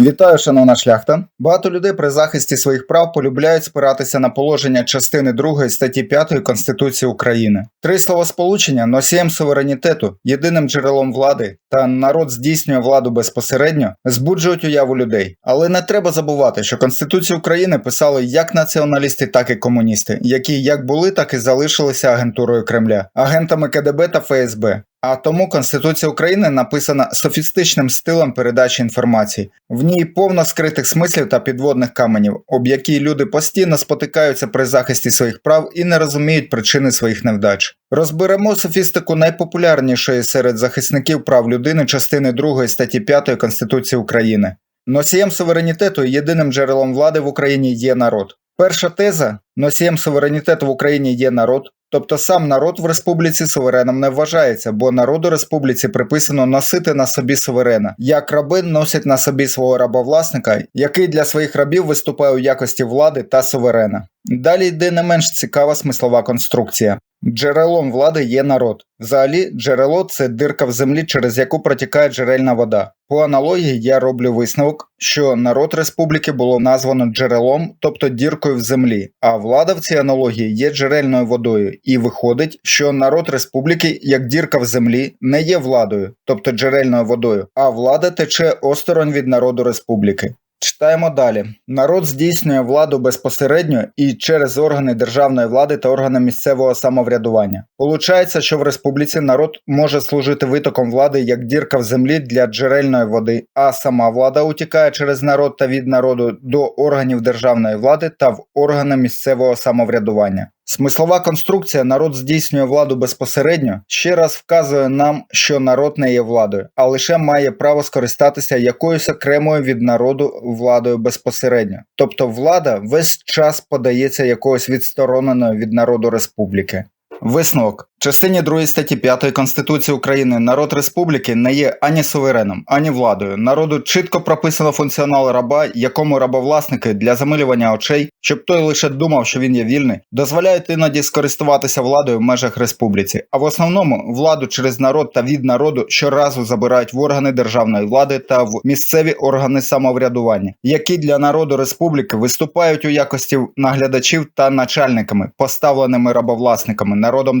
Вітаю, шановна шляхта. Багато людей при захисті своїх прав полюбляють спиратися на положення частини 2 статті 5 Конституції України. Три словосполучення носієм суверенітету, єдиним джерелом влади та народ здійснює владу безпосередньо, збуджують уяву людей. Але не треба забувати, що Конституцію України писали як націоналісти, так і комуністи, які як були, так і залишилися агентурою Кремля, агентами КДБ та ФСБ. А тому Конституція України написана софістичним стилем передачі інформації. В ній повно скритих смислів та підводних каменів, об які люди постійно спотикаються при захисті своїх прав і не розуміють причини своїх невдач. Розберемо софістику найпопулярнішої серед захисників прав людини частини 2 статті 5 Конституції України. Носієм суверенітету і єдиним джерелом влади в Україні є народ. Перша теза носієм суверенітету в Україні є народ, тобто сам народ в республіці сувереном не вважається, бо народу республіці приписано носити на собі суверена, як раби носять на собі свого рабовласника, який для своїх рабів виступає у якості влади та суверена. Далі йде не менш цікава смислова конструкція. Джерелом влади є народ. Взагалі, джерело це дирка в землі, через яку протікає джерельна вода. По аналогії я роблю висновок, що народ республіки було названо джерелом, тобто діркою в землі, а влада в цій аналогії є джерельною водою, і виходить, що народ республіки, як дірка в землі, не є владою, тобто джерельною водою, а влада тече осторонь від народу республіки. Читаємо далі. Народ здійснює владу безпосередньо і через органи державної влади та органи місцевого самоврядування. Получається, що в республіці народ може служити витоком влади як дірка в землі для джерельної води, а сама влада утікає через народ та від народу до органів державної влади та в органи місцевого самоврядування. Смислова конструкція народ здійснює владу безпосередньо ще раз вказує нам, що народ не є владою, а лише має право скористатися якоюсь окремою від народу владою безпосередньо. Тобто влада весь час подається якоюсь відстороненою від народу республіки. Висновок. Частині 2 статті 5 Конституції України народ республіки не є ані сувереном, ані владою. Народу чітко прописано функціонал раба, якому рабовласники для замилювання очей, щоб той лише думав, що він є вільний, дозволяють іноді скористуватися владою в межах республіці, а в основному владу через народ та від народу щоразу забирають в органи державної влади та в місцеві органи самоврядування, які для народу республіки виступають у якості наглядачів та начальниками, поставленими рабовласниками народом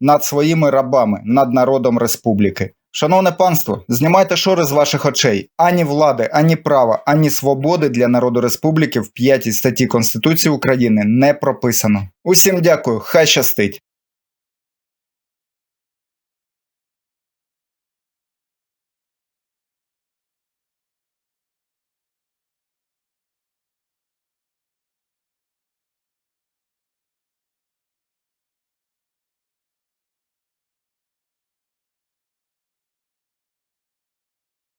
над своїми рабами, над народом республіки. Шановне панство, знімайте шори з ваших очей. Ані влади, ані права, ані свободи для народу республіки в 5 статті Конституції України не прописано. Усім дякую, хай щастить.